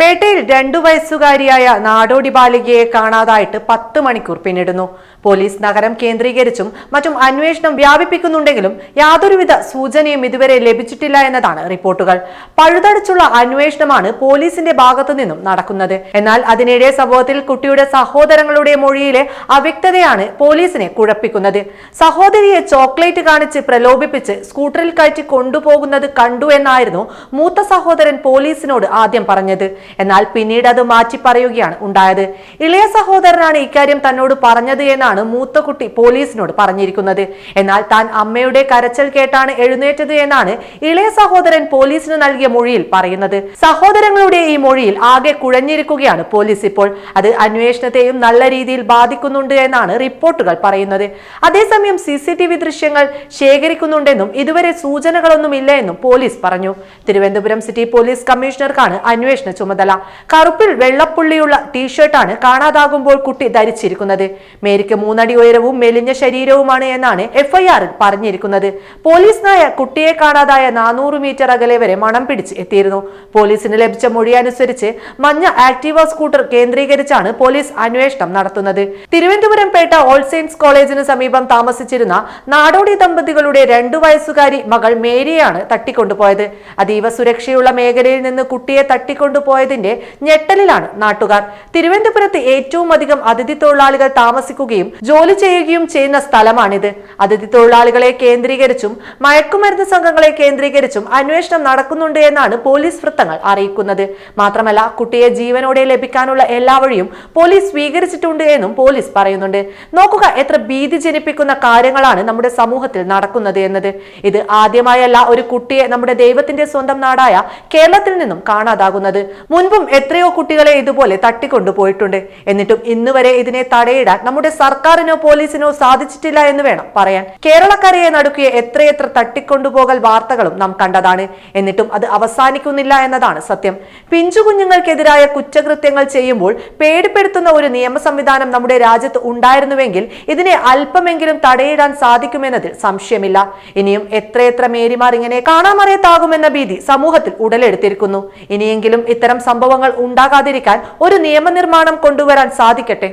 പേട്ടയിൽ രണ്ടു വയസ്സുകാരിയായ നാടോടി ബാലികയെ കാണാതായിട്ട് പത്ത് മണിക്കൂർ പിന്നിടുന്നു. പോലീസ് നഗരം കേന്ദ്രീകരിച്ചും മറ്റും അന്വേഷണം വ്യാപിപ്പിക്കുന്നുണ്ടെങ്കിലും യാതൊരുവിധ സൂചനയും ഇതുവരെ ലഭിച്ചിട്ടില്ല എന്നതാണ് റിപ്പോർട്ടുകൾ. പഴുതടച്ചുള്ള അന്വേഷണമാണ് പോലീസിന്റെ ഭാഗത്തു നിന്നും നടക്കുന്നത്. എന്നാൽ അതിനിടെ സംഭവത്തിൽ കുട്ടിയുടെ സഹോദരങ്ങളുടെ മൊഴിയിലെ അവ്യക്തതയാണ് പോലീസിനെ കുഴപ്പിക്കുന്നത്. സഹോദരിയെ ചോക്ലേറ്റ് കാണിച്ച് പ്രലോഭിപ്പിച്ച് സ്കൂട്ടറിൽ കയറ്റി കൊണ്ടുപോകുന്നത് കണ്ടു എന്നായിരുന്നു മൂത്ത സഹോദരൻ പോലീസിനോട് ആദ്യം പറഞ്ഞത്. എന്നാൽ പിന്നീട് അത് മാറ്റി പറയുകയാണ് ഉണ്ടായത്. ഇളയ സഹോദരനാണ് ഇക്കാര്യം തന്നോട് പറഞ്ഞത് എന്നാണ് മൂത്ത കുട്ടി പോലീസിനോട് പറഞ്ഞിരിക്കുന്നത്. എന്നാൽ താൻ അമ്മയുടെ കരച്ചൽ കേട്ടാണ് എഴുന്നേറ്റത് എന്നാണ് ഇളയ സഹോദരൻ പോലീസിന് നൽകിയ മൊഴിയിൽ പറയുന്നത്. സഹോദരങ്ങളുടെ ഈ മൊഴിയിൽ ആകെ കുഴഞ്ഞിരിക്കുകയാണ് പോലീസ് ഇപ്പോൾ. അത് അന്വേഷണത്തെയും നല്ല രീതിയിൽ ബാധിക്കുന്നുണ്ട് എന്നാണ് റിപ്പോർട്ടുകൾ പറയുന്നത്. അതേസമയം സി സി ടി വി ദൃശ്യങ്ങൾ ശേഖരിക്കുന്നുണ്ടെന്നും ഇതുവരെ സൂചനകളൊന്നുമില്ല എന്നും പോലീസ് പറഞ്ഞു. തിരുവനന്തപുരം സിറ്റി പോലീസ് കമ്മീഷണർക്കാണ് അന്വേഷണ ചുമതല കറുപ്പിൽ വെള്ളപ്പുള്ളിയുള്ള ടീഷർട്ടാണ് കാണാതാകുമ്പോൾ കുട്ടി ധരിച്ചിരിക്കുന്നത്. മേരിക്ക് മൂന്നടി ഉയരവും മെലിഞ്ഞ ശരീരവുമാണ് എന്നാണ് എഫ്ഐആറിൽ പറഞ്ഞിരിക്കുന്നത്. പോലീസ് നായ കുട്ടിയെ കാണാതായ നാനൂറ് മീറ്റർ അകലെ വരെ മണം പിടിച്ച് എത്തിയിരുന്നു. പോലീസിന് ലഭിച്ച മൊഴി അനുസരിച്ച് മഞ്ഞ ആക്ടീവ സ്കൂട്ടർ കേന്ദ്രീകരിച്ചാണ് പോലീസ് അന്വേഷണം നടത്തുന്നത്. തിരുവനന്തപുരം പേട്ട ഓൾ സെയിൻസ് കോളേജിന് സമീപം താമസിച്ചിരുന്ന നാടോടി ദമ്പതികളുടെ രണ്ടു വയസ്സുകാരി മകൾ മേരിയാണ് തട്ടിക്കൊണ്ടുപോയത്. അതീവ സുരക്ഷയുള്ള മേഖലയിൽ നിന്ന് കുട്ടിയെ തട്ടിക്കൊണ്ടുപോയതിന്റെ ഞെട്ടലിലാണ് നാട്ടുകാർ. തിരുവനന്തപുരത്ത് ഏറ്റവും അധികം അതിഥി തൊഴിലാളികൾ താമസിക്കുകയും ജോലി ചെയ്യുകയും ചെയ്യുന്ന സ്ഥലമാണിത്. അതിഥി തൊഴിലാളികളെ കേന്ദ്രീകരിച്ചും മയക്കുമരുന്ന് സംഘങ്ങളെ കേന്ദ്രീകരിച്ചും അന്വേഷണം നടക്കുന്നുണ്ട് എന്നാണ് പോലീസ് വൃത്തങ്ങൾ അറിയിക്കുന്നത്. മാത്രമല്ല കുട്ടിയെ ജീവനോടെ ലഭിക്കാനുള്ള എല്ലാ വഴിയും പോലീസ് സ്വീകരിച്ചിട്ടുണ്ട് എന്നും പോലീസ് പറയുന്നുണ്ട്. നോക്കുക എത്ര ഭീതി ജനിപ്പിക്കുന്ന കാര്യങ്ങളാണ് നമ്മുടെ സമൂഹത്തിൽ നടക്കുന്നത് എന്നത്. ഇത് ആദ്യമായല്ല ഒരു കുട്ടിയെ നമ്മുടെ ദൈവത്തിന്റെ സ്വന്തം നാടായ കേരളത്തിൽ നിന്നും കാണാതാകുന്നത്. മുൻപും എത്രയോ കുട്ടികളെ ഇതുപോലെ തട്ടിക്കൊണ്ടുപോയിട്ടുണ്ട്. എന്നിട്ടും ഇന്ന് വരെ ഇതിനെ തടയിടാൻ നമ്മുടെ സർക്കാരിനോ പോലീസിനോ സാധിച്ചിട്ടില്ല എന്ന് വേണം പറയാൻ. കേരളക്കരയെ നടുക്കിയ എത്രയെത്ര തട്ടിക്കൊണ്ടുപോകൽ വാർത്തകളും നാം കണ്ടതാണ്. എന്നിട്ടും അത് അവസാനിക്കുന്നില്ല എന്നതാണ് സത്യം. പിഞ്ചു കുഞ്ഞുങ്ങൾക്കെതിരായ കുറ്റകൃത്യങ്ങൾ ചെയ്യുമ്പോൾ പേടിപ്പെടുത്തുന്ന ഒരു നിയമ സംവിധാനം നമ്മുടെ രാജ്യത്ത് ഉണ്ടായിരുന്നുവെങ്കിൽ ഇതിനെ അല്പമെങ്കിലും തടയിടാൻ സാധിക്കുമെന്നതിൽ സംശയമില്ല. ഇനിയും എത്രയെത്ര മേരിമാർ ഇങ്ങനെ കാണാമറിയത്താകുമെന്ന ഭീതി സമൂഹത്തിൽ ഉടലെടുത്തിരിക്കുന്നു. ഇനിയെങ്കിലും ഇത്തരം സംഭവങ്ങൾ ഉണ്ടാകാതിരിക്കാൻ ഒരു നിയമനിർമ്മാണം കൊണ്ടുവരാൻ സാധിക്കട്ടെ?